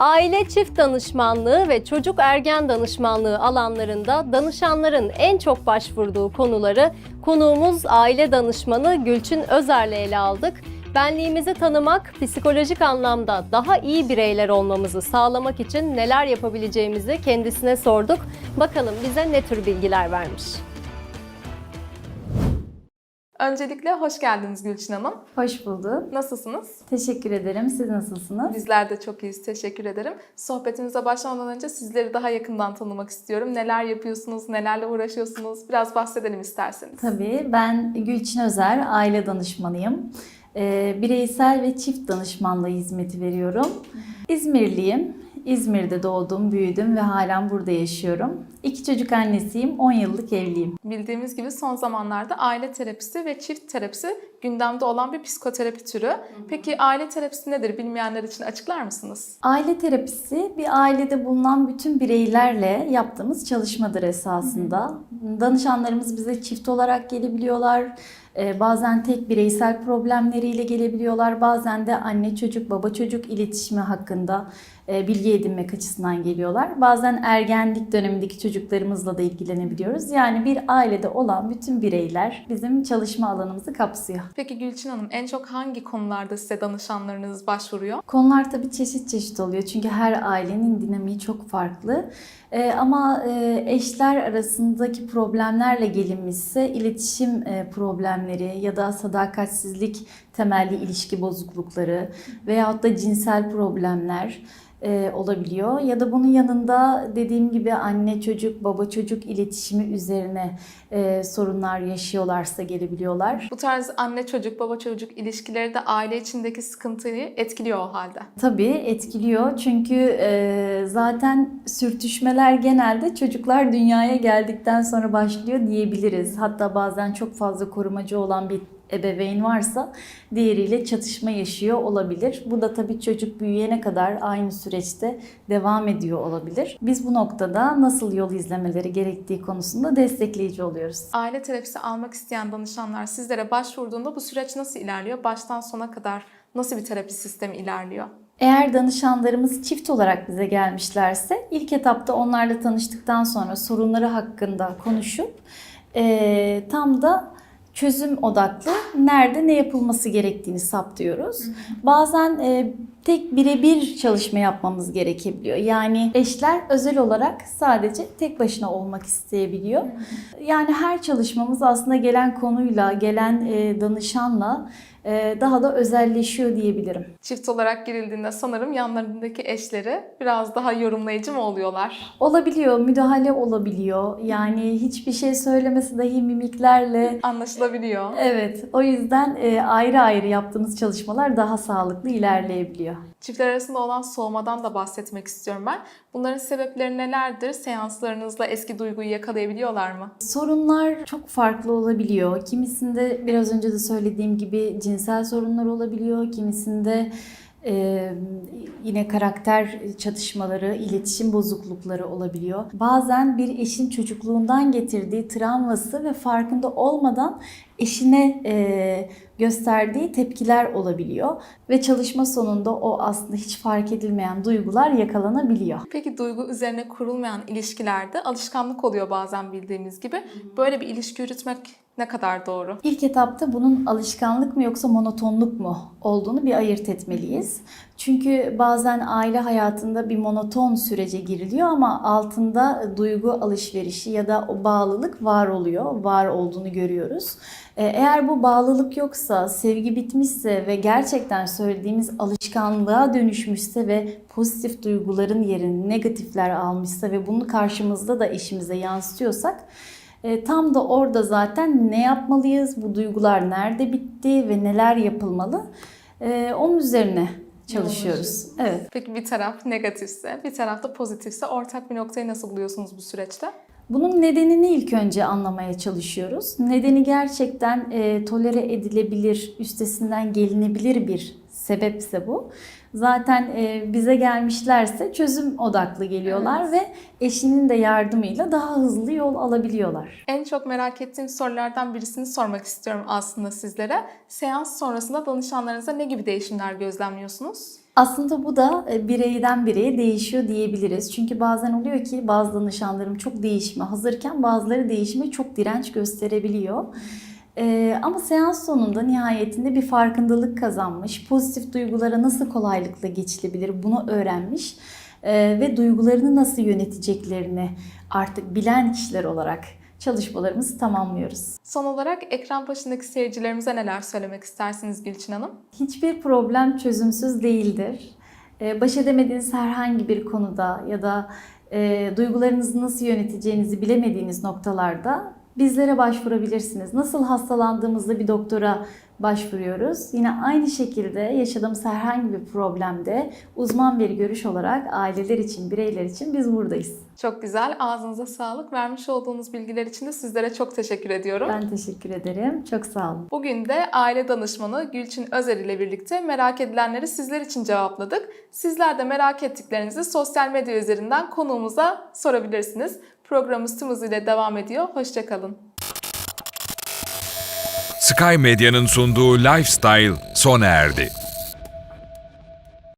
Aile çift danışmanlığı ve çocuk ergen danışmanlığı alanlarında danışanların en çok başvurduğu konuları konuğumuz aile danışmanı Gülçin Özer'le ele aldık. Benliğimizi tanımak, psikolojik anlamda daha iyi bireyler olmamızı sağlamak için neler yapabileceğimizi kendisine sorduk. Bakalım bize ne tür bilgiler vermiş. Öncelikle hoş geldiniz Gülçin Hanım. Hoş bulduk. Nasılsınız? Teşekkür ederim. Siz nasılsınız? Bizler de çok iyiyiz. Teşekkür ederim. Sohbetimize başlamadan önce sizleri daha yakından tanımak istiyorum. Neler yapıyorsunuz, nelerle uğraşıyorsunuz? Biraz bahsedelim isterseniz. Tabii. Ben Gülçin Özer, aile danışmanıyım. Ee, bireysel ve çift danışmanlığı hizmeti veriyorum. İzmirliyim. İzmir'de doğdum, büyüdüm ve halen burada yaşıyorum. İki çocuk annesiyim, 10 yıllık evliyim. Bildiğimiz gibi son zamanlarda aile terapisi ve çift terapisi gündemde olan bir psikoterapi türü. Peki aile terapisi nedir? Bilmeyenler için açıklar mısınız? Aile terapisi bir ailede bulunan bütün bireylerle yaptığımız çalışmadır esasında. Danışanlarımız bize çift olarak gelebiliyorlar. Ee, Bazen tek bireysel problemleriyle gelebiliyorlar. Bazen de anne çocuk baba çocuk iletişimi hakkında bilgi edinmek açısından geliyorlar. Bazen ergenlik dönemindeki çocuklarımızla da ilgilenebiliyoruz. Yani bir ailede olan bütün bireyler bizim çalışma alanımızı kapsıyor. Peki Gülçin Hanım en çok hangi konularda size danışanlarınız başvuruyor? Konular tabii çeşit çeşit oluyor çünkü her ailenin dinamiği çok farklı. Ee, ama e, eşler arasındaki problemlerle gelinmişse iletişim e, problemleri ya da sadakatsizlik temelli ilişki bozuklukları veyahut da cinsel problemler e, olabiliyor. Ya da bunun yanında dediğim gibi anne çocuk baba çocuk iletişimi üzerine e, sorunlar yaşıyorlarsa gelebiliyorlar. Bu tarz anne çocuk, baba çocuk ilişkileri de aile içindeki sıkıntıyı etkiliyor o halde. Tabii etkiliyor çünkü e, zaten sürtüşmeler genelde çocuklar dünyaya geldikten sonra başlıyor diyebiliriz. Hatta bazen çok fazla korumacı olan bir ebeveyn varsa diğeriyle çatışma yaşıyor olabilir. Bu da tabii çocuk büyüyene kadar aynı süreçte devam ediyor olabilir. Biz bu noktada nasıl yol izlemeleri gerektiği konusunda destekleyici oluyoruz. Aile terapisi almak isteyen danışanlar sizlere başvurduğunda bu süreç nasıl ilerliyor? Baştan sona kadar nasıl bir terapi sistemi ilerliyor? Eğer danışanlarımız çift olarak bize gelmişlerse ilk etapta onlarla tanıştıktan sonra sorunları hakkında konuşup eee, tam da çözüm odaklı nerede ne yapılması gerektiğini saptıyoruz. Bazen e, tek birebir çalışma yapmamız gerekebiliyor. Yani eşler özel olarak sadece tek başına olmak isteyebiliyor. Yani her çalışmamız aslında gelen konuyla, gelen e, danışanla e, daha da özelleşiyor diyebilirim. Çift olarak girildiğinde sanırım yanlarındaki eşleri biraz daha yorumlayıcı mı oluyorlar? Olabiliyor, müdahale olabiliyor. Yani hiçbir şey söylemesi dahi mimiklerle Anlaşılabiliyor. Evet, o yüzden e, ayrı ayrı yaptığımız çalışmalar daha sağlıklı ilerleyebiliyor. Çiftler arasında olan soğumadan da bahsetmek istiyorum ben. Bunların sebepleri nelerdir? Seanslarınızla eski duyguyu yakalayabiliyorlar mı? Sorunlar çok farklı olabiliyor. Kimisinde biraz önce de söylediğim gibi cinsel sorunlar olabiliyor. Kimisinde e, yine karakter çatışmaları, iletişim bozuklukları olabiliyor. Bazen bir eşin çocukluğundan getirdiği travması ve farkında olmadan eşine e, gösterdiği tepkiler olabiliyor ve çalışma sonunda o aslında hiç fark edilmeyen duygular yakalanabiliyor. Peki duygu üzerine kurulmayan ilişkilerde alışkanlık oluyor bazen bildiğimiz gibi. Böyle bir ilişki yürütmek ne kadar doğru? İlk etapta bunun alışkanlık mı yoksa monotonluk mu olduğunu bir ayırt etmeliyiz. Çünkü bazen aile hayatında bir monoton sürece giriliyor ama altında duygu alışverişi ya da o bağlılık var oluyor, var olduğunu görüyoruz. Ee, Eğer bu bağlılık yoksa, sevgi bitmişse ve gerçekten söylediğimiz alışkanlığa dönüşmüşse ve pozitif duyguların yerini negatifler almışsa ve bunu karşımızda da eşimize yansıtıyorsak E, tam da orada zaten ne yapmalıyız, bu duygular nerede bitti ve neler yapılmalı e, onun üzerine çalışıyoruz. Evet. Peki bir taraf negatifse, bir taraf da pozitifse ortak bir noktayı nasıl buluyorsunuz bu süreçte? Bunun nedenini ilk önce anlamaya çalışıyoruz. Nedeni gerçekten e, tolere edilebilir, üstesinden gelinebilir bir sebepse bu. Zaten e, bize gelmişlerse çözüm odaklı geliyorlar ve eşinin de yardımıyla daha hızlı yol alabiliyorlar. En çok merak ettiğim sorulardan birisini sormak istiyorum aslında sizlere. Seans sonrasında danışanlarınıza ne gibi değişimler gözlemliyorsunuz? Aslında bu da e, bireyden bireye değişiyor diyebiliriz. Çünkü bazen oluyor ki bazı danışanlarım çok değişime hazırken bazıları değişime çok direnç gösterebiliyor. Ee, ama seans sonunda nihayetinde bir farkındalık kazanmış, pozitif duygulara nasıl kolaylıkla geçilebilir bunu öğrenmiş ee, ve duygularını nasıl yöneteceklerini artık bilen kişiler olarak çalışmalarımızı tamamlıyoruz. Son olarak ekran başındaki seyircilerimize neler söylemek istersiniz Gülçin Hanım? Hiçbir problem çözümsüz değildir. Ee, Baş edemediğiniz herhangi bir konuda ya da e, duygularınızı nasıl yöneteceğinizi bilemediğiniz noktalarda bizlere başvurabilirsiniz. Nasıl hastalandığımızda bir doktora başvuruyoruz. Yine aynı şekilde yaşadığımız herhangi bir problemde uzman bir görüş olarak aileler için, bireyler için biz buradayız. Çok güzel. Ağzınıza sağlık. Vermiş olduğunuz bilgiler için de sizlere çok teşekkür ediyorum. Ben teşekkür ederim. Çok sağ olun. Bugün de aile danışmanı Gülçin Özer ile birlikte merak edilenleri sizler için cevapladık. Sizler de merak ettiklerinizi sosyal medya üzerinden konuğumuza sorabilirsiniz. Programımız tüm hızıyla devam ediyor. Hoşçakalın. Sky Medya'nın sunduğu Lifestyle sona erdi.